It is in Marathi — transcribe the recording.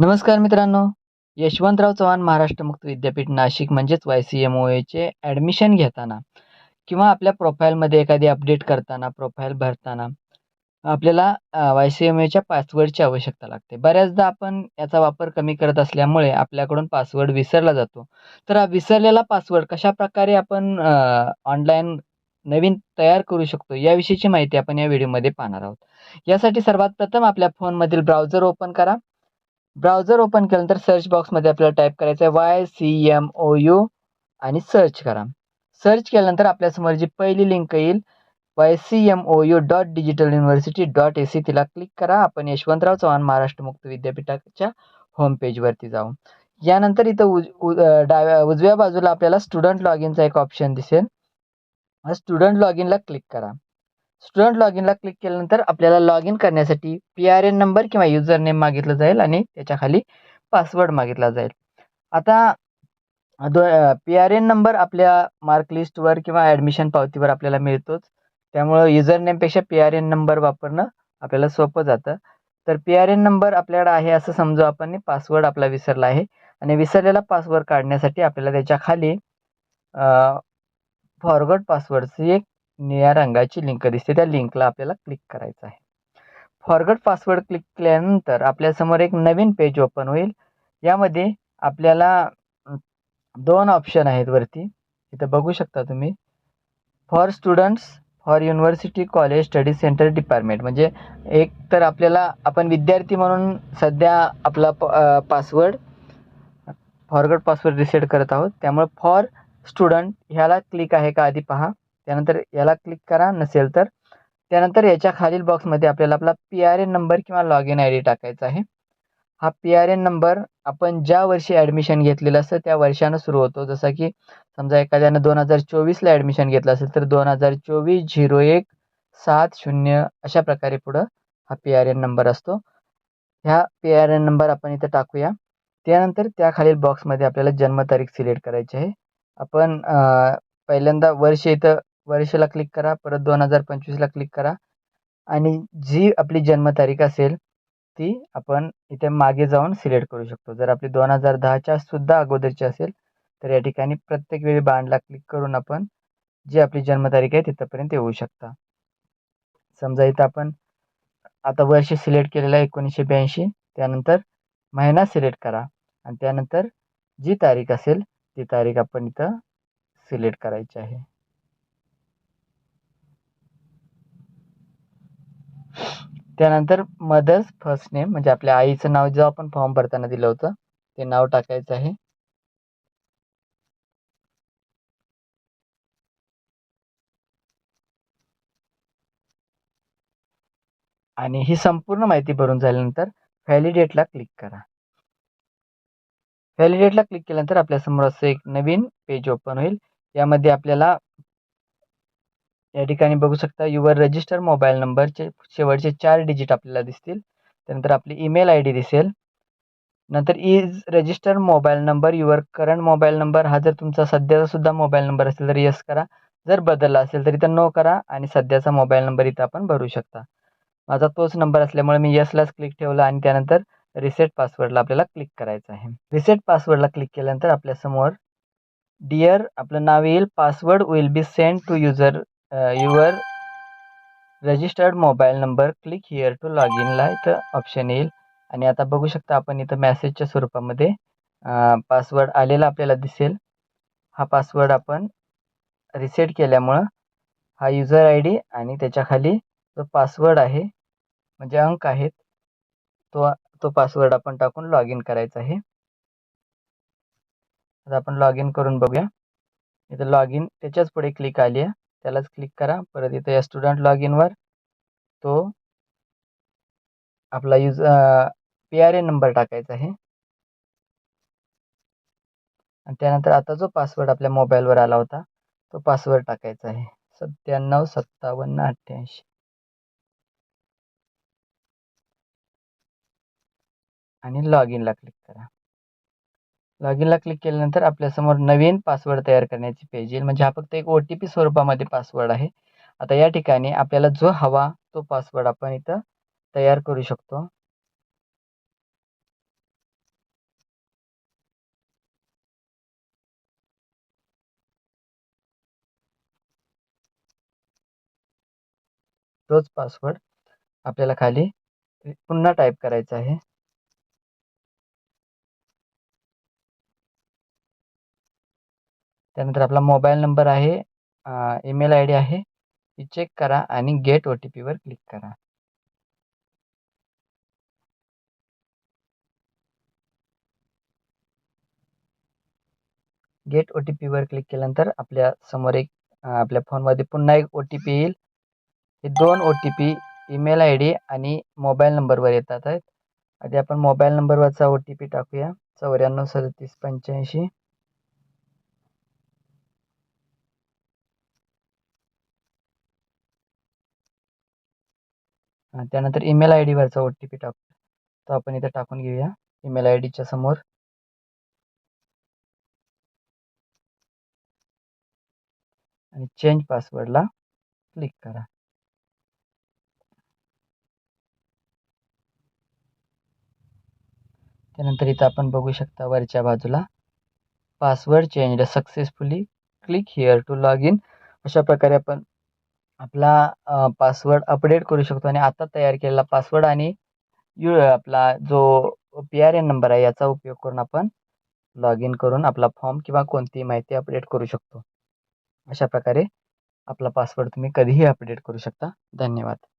नमस्कार मित्रांनो यशवंतराव चव्हाण महाराष्ट्र मुक्त विद्यापीठ नाशिक म्हणजेच वाय सी एम ओ एचे ॲडमिशन घेताना किंवा आपल्या प्रोफाईलमध्ये एखादी अपडेट करताना प्रोफाईल भरताना आपल्याला वाय सी एम एच्या पासवर्डची आवश्यकता लागते. बऱ्याचदा आपण याचा वापर कमी करत असल्यामुळे आपल्याकडून पासवर्ड विसरला जातो. तर हा विसरलेला पासवर्ड कशाप्रकारे आपण ऑनलाईन नवीन तयार करू शकतो याविषयीची माहिती आपण या व्हिडिओमध्ये पाहणार आहोत. यासाठी सर्वात प्रथम आपल्या फोनमधील ब्राउझर ओपन करा. ब्राउझर ओपन केल्यानंतर सर्च बॉक्समध्ये आपल्याला टाईप करायचं आहे Y C M O U आणि सर्च करा. सर्च केल्यानंतर आपल्यासमोर जी पहिली लिंक येईल Y C M O U dot digital university dot A C तिला क्लिक करा. आपण यशवंतराव चव्हाण महाराष्ट्र मुक्त विद्यापीठाच्या होम पेजवरती जाऊ. यानंतर इथं उज उ डाव्या उजव्या बाजूला आपल्याला स्टुडंट लॉग इनचा एक ऑप्शन दिसेल. स्टुडंट लॉग इनला क्लिक करा. स्टुडंट लॉग इनला क्लिक केल्यानंतर आपल्याला लॉग इन करण्यासाठी पी आर एन नंबर किंवा युजर नेम मागितलं जाईल आणि त्याच्याखाली पासवर्ड मागितला जाईल. आता दो पी आर एन नंबर आपल्या मार्क लिस्टवर किंवा ॲडमिशन पावतीवर आपल्याला मिळतोच. त्यामुळं युजर नेमपेक्षा पी आर एन नंबर वापरणं आपल्याला सोपं जातं. तर पी आर एन नंबर आपल्याकडे आहे असं समजू आपण पासवर्ड आपला विसरला आहे. आणि विसरलेला पासवर्ड काढण्यासाठी आपल्याला त्याच्याखाली फॉरवर्ड पासवर्डची एक निळ्या रंगाची लिंक दिसते. त्या लिंकला आपल्याला क्लिक करायचं आहे. फॉरगट पासवर्ड क्लिक केल्यानंतर आपल्यासमोर एक नवीन पेज ओपन होईल. यामध्ये आपल्याला दोन ऑप्शन आहेत वरती. इथं बघू शकता तुम्ही. For students for university college study centre department म्हणजे एक तर आपल्याला आपण विद्यार्थी म्हणून सध्या आपला प पासवर्ड फॉरगट पासवर्ड रिसेट करत आहोत. त्यामुळे फॉर स्टुडंट ह्याला क्लिक आहे का आधी पहा. त्यानंतर याला क्लिक करा नसेल तर. त्यानंतर याच्या खालील बॉक्समध्ये आपल्याला आपला पी आर एन नंबर किंवा लॉग इन आय डी टाकायचा आहे. हा पी आर एन नंबर आपण ज्या वर्षी ॲडमिशन घेतलेलं असतं त्या वर्षानं सुरू होतो. जसं की समजा एखाद्यानं दोन हजार चोवीसला ॲडमिशन घेतलं असेल तर दोन हजार चोवीस झिरो एक सात शून्य अशा प्रकारे पुढं हा पी आर एन नंबर असतो. ह्या पी आर एन नंबर आपण इथं टाकूया. त्यानंतर त्या खालील बॉक्समध्ये आपल्याला जन्मतारीख सिलेक्ट करायची आहे. आपण पहिल्यांदा वर्ष इथं वर्षाला क्लिक करा परत दोन हजार पंचवीसला क्लिक करा. आणि जी आपली जन्मतारीख असेल ती आपण इथे मागे जाऊन सिलेक्ट करू शकतो. जर आपली दोन हजार दहाच्या सुद्धा अगोदरची असेल तर या ठिकाणी प्रत्येक वेळी बाणला क्लिक करून आपण जी आपली जन्मतारीख आहे तिथंपर्यंत येऊ शकता. समजा इथं आपण आता वर्ष सिलेक्ट केलेलं आहे एकोणीसशे ब्याऐंशी त्यानंतर महिना सिलेक्ट करा. आणि त्यानंतर जी तारीख असेल ती तारीख आपण इथं सिलेक्ट करायची आहे. त्यानंतर मदर्स फर्स्ट नेम म्हणजे आपल्या आईचं नाव जेव्हा आपण फॉर्म भरताना दिलं होतं ते नाव टाकायचं आहे. आणि ही संपूर्ण माहिती भरून झाल्यानंतर व्हॅलिडेटला क्लिक करा. व्हॅलिडेटला क्लिक केल्यानंतर आपल्यासमोर असं एक नवीन पेज ओपन होईल. यामध्ये आपल्याला या ठिकाणी बघू शकता युवर रजिस्टर मोबाईल नंबरचे शेवटचे चार डिजिट आपल्याला दिसतील. त्यानंतर आपली ईमेल आय डी दिसेल. नंतर is register mobile number your current mobile number हा जर तुमचा सध्याचा सुद्धा मोबाईल नंबर असेल तर यस करा. जर बदलला असेल तर इथं नो करा आणि सध्याचा मोबाईल नंबर इथं आपण भरू शकता. माझा तोच नंबर असल्यामुळे मी यसलाच क्लिक ठेवला आणि त्यानंतर रिसेट पासवर्डला आपल्याला क्लिक करायचं आहे. रिसेट पासवर्डला क्लिक केल्यानंतर आपल्यासमोर डिअर आपलं नाव येईल. Password will be send to user your registered mobile number click here to log इनला इथं ऑप्शन येईल. आणि आता बघू शकता आपण इथं मॅसेजच्या स्वरूपामध्ये पासवर्ड आलेला आपल्याला दिसेल. हा पासवर्ड आपण रिसेट केल्यामुळं हा युजर आय डी आणि त्याच्याखाली जो पासवर्ड आहे म्हणजे अंक आहेत तो तो पासवर्ड आपण टाकून लॉग इन करायचा आहे. आता आपण लॉग इन करून बघूया. इथं लॉग इन त्याच्याच पुढे क्लिक आली आहे. त्यालाच क्लिक करा. परत इथं या स्टुडंट लॉग इनवर तो आपला use P R A number टाकायचा आहे. आणि त्यानंतर आता जो पासवर्ड आपल्या मोबाईलवर आला होता तो पासवर्ड टाकायचा आहे. सत्त्याण्णव सत्तावन्न अठ्ठ्याऐंशी. आणि लॉग इनला क्लिक करा. लॉग इनला क्लिक केल्यानंतर आपल्यासमोर नवीन पासवर्ड तयार करण्याची पेज येईल. म्हणजे हा फक्त एक ओ टी पी स्वरूपामध्ये पासवर्ड आहे. आता या ठिकाणी आपल्याला जो हवा तो पासवर्ड आपण इथं तयार करू शकतो. तोच पासवर्ड आपल्याला खाली पुन्हा टाईप करायचा आहे. त्यानंतर आपला मोबाईल नंबर आहे ईमेल आय डी आहे ती चेक करा आणि गेट ओ टी पीवर क्लिक करा. गेट ओ टी पीवर क्लिक केल्यानंतर आपल्यासमोर एक आपल्या फोनमध्ये पुन्हा एक ओ टी पी येईल. हे दोन O T P email I D आणि मोबाईल नंबरवर येतात आहेत. आधी आपण मोबाईल नंबरवरचा ओ टी पी टाकूया. चौऱ्याण्णव सदतीस पंच्याऐंशी. त्यानंतर ईमेल आय डीवरचा ओ टी पी टाकू. तो आपण इथे टाकून घेऊया. ईमेल आय डीच्या समोर. आणि चेंज पासवर्डला क्लिक करा. त्यानंतर इथं आपण बघू शकता वरच्या बाजूला password change successfully click here to log in अशा प्रकारे आपण आपला पासवर्ड अपडेट करू शकतो आणि आता तयार केलेला पासवर्ड आणि यू आपला जो पी आर एन नंबर आहे याचा उपयोग करून आपण लॉग इन करून आपला फॉर्म किंवा कोणतीही माहिती अपडेट करू शकतो. अशा प्रकारे आपला पासवर्ड तुम्ही कधीही अपडेट करू शकता. धन्यवाद.